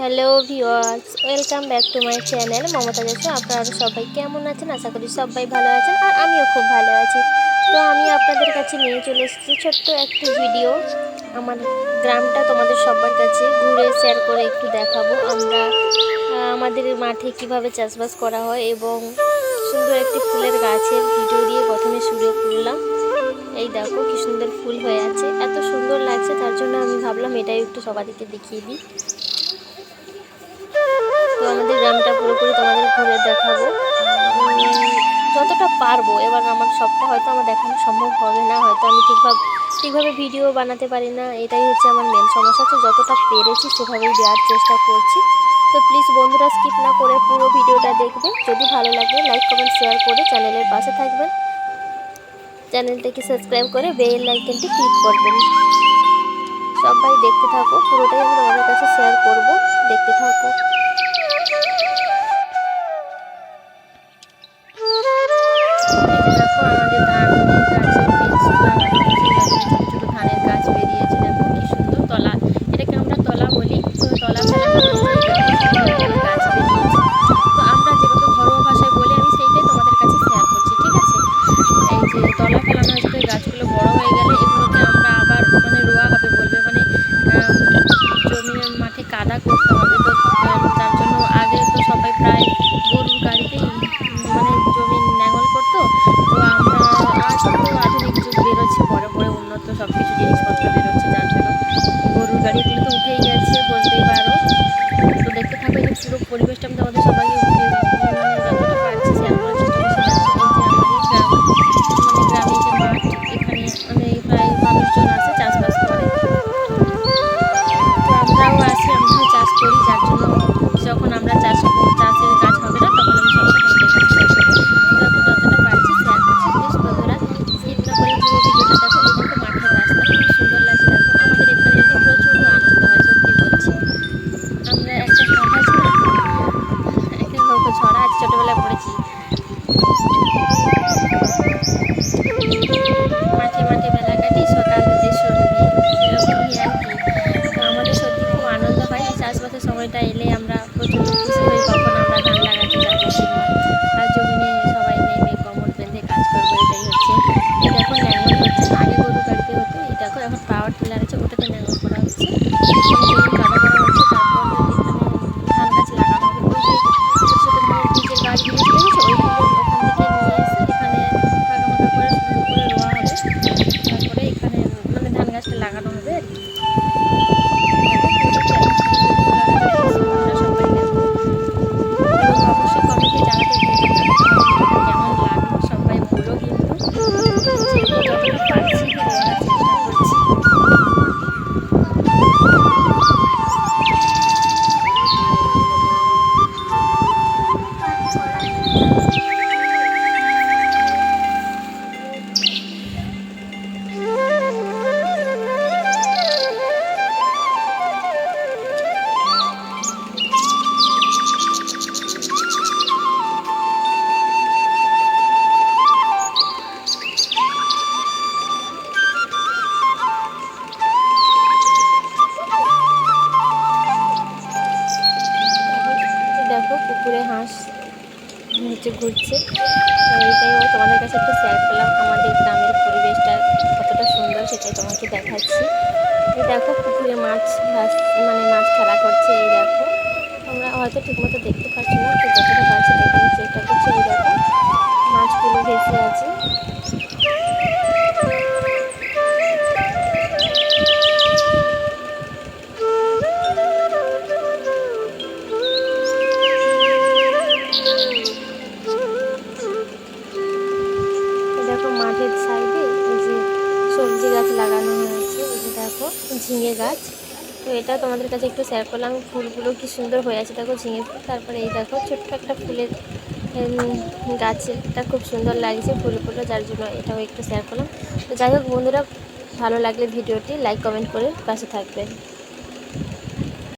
Hello viewers welcome back to my channel. Mamata দেশে আপনারা সবাই কেমন আছেন? আশা করি সবাই ভালো আছেন আর আমিও খুব ভালো আছি। তো আমি আপনাদের কাছে নিয়ে চলে এসেছি ছোট্ট একটি ভিডিও। আমার গ্রামটা তোমাদের সবার কাছে ঘুরে শেয়ার করে একটু দেখাবো। আমরা আমাদের মাঠে কীভাবে চাষবাস করা হয় এবং সুন্দর একটি ফুলের গাছের ভিডিও দিয়ে প্রথমে শুরু করলাম। এই দেখো কি সুন্দর ফুল হয়ে আছে। এত সুন্দর লাগছে, তার জন্য আমি ভাবলাম এটাই একটু সবাইকে দেখিয়ে দিই। ঘুরে দেখাবো। যতটা পারব, এবার আমার সবটা হয়তো আমার দেখানো সম্ভব হবে না। হয়তো আমি ঠিকভাবে ঠিকভাবে ভিডিও বানাতে পারি না। এটাই হচ্ছে আমার মেন সমস্যা। তো যতটা পেরেছি সেভাবেই দেওয়ার চেষ্টা করছি। তো প্লিজ বন্ধুরা স্কিপ না করে পুরো ভিডিওটা দেখবেন যদি ভালো লাগে লাইক কমেন্ট শেয়ার করে চ্যানেলের পাশে থাকবেন। চ্যানেলটাকে সাবস্ক্রাইব করে বেল লাইকনটি ক্লিক করবেন। সবাই দেখতে থাকো। পুরোটাই আমি তোমাদের কাছে শেয়ার করব। দেখতে থাকো। তলা ফেলানো হয়েছে গাছগুলো বড় হয়ে গেলে এগুলোকে আমরা আবার মানে রোয়া হবে বলবে মানে জমির মাঠে কাদা করতে হবে। তো তার জন্য আগে তো সবাই প্রায় গরুর গাড়িতেই মানে জমি ন্যাঙল করতো। তো আমরা আজ তো আধুনিক যুগ বেরোচ্ছে, পরে পরে উন্নত সব কিছু জিনিসপত্র বেরোচ্ছে, যার জন্য গরুর গাড়িগুলো তো উঠেই গেছে বলতেই পারো। তো দেখতে থাকো যে পুরো পরিবেশটা আমি তোমাদের সবাইকে প্রচুর খুশি হই কখন আমরা ধান লাগাতে যাব কাজ করব, এটাই হচ্ছে। এখন পাওয়ার টিলার আছে, ওটাতে ন্যাঙল করা হচ্ছে। ঘুরছে। তো এইটাই ও তোমাদের কাছে একটু শেয়ার করলাম আমাদের গ্রামের পরিবেশটা কতটা সুন্দর সেটাই তোমাকে দেখাচ্ছি। এই দেখো পুকুরে মাছ মানে মাছ খেলা করছে, এই দেখো। তোমরা হয়তো ঠিকমতো দেখতে পাচ্ছ না ঝিঙে গাছ। তো এটা তোমাদের কাছে একটু শেয়ার করলাম, ফুলগুলো কি সুন্দর হয়ে আছে দেখো ঝিঙে ফুল। তারপরে এই দেখো ছোট্ট একটা ফুলের গাছটা খুব সুন্দর লাগছে ফুলগুলো, যার জন্য এটাও একটু শেয়ার করলাম। তো যাই হোক বন্ধুরা, ভালো লাগলে ভিডিওটি লাইক কমেন্ট করে পাশে থাকবেন।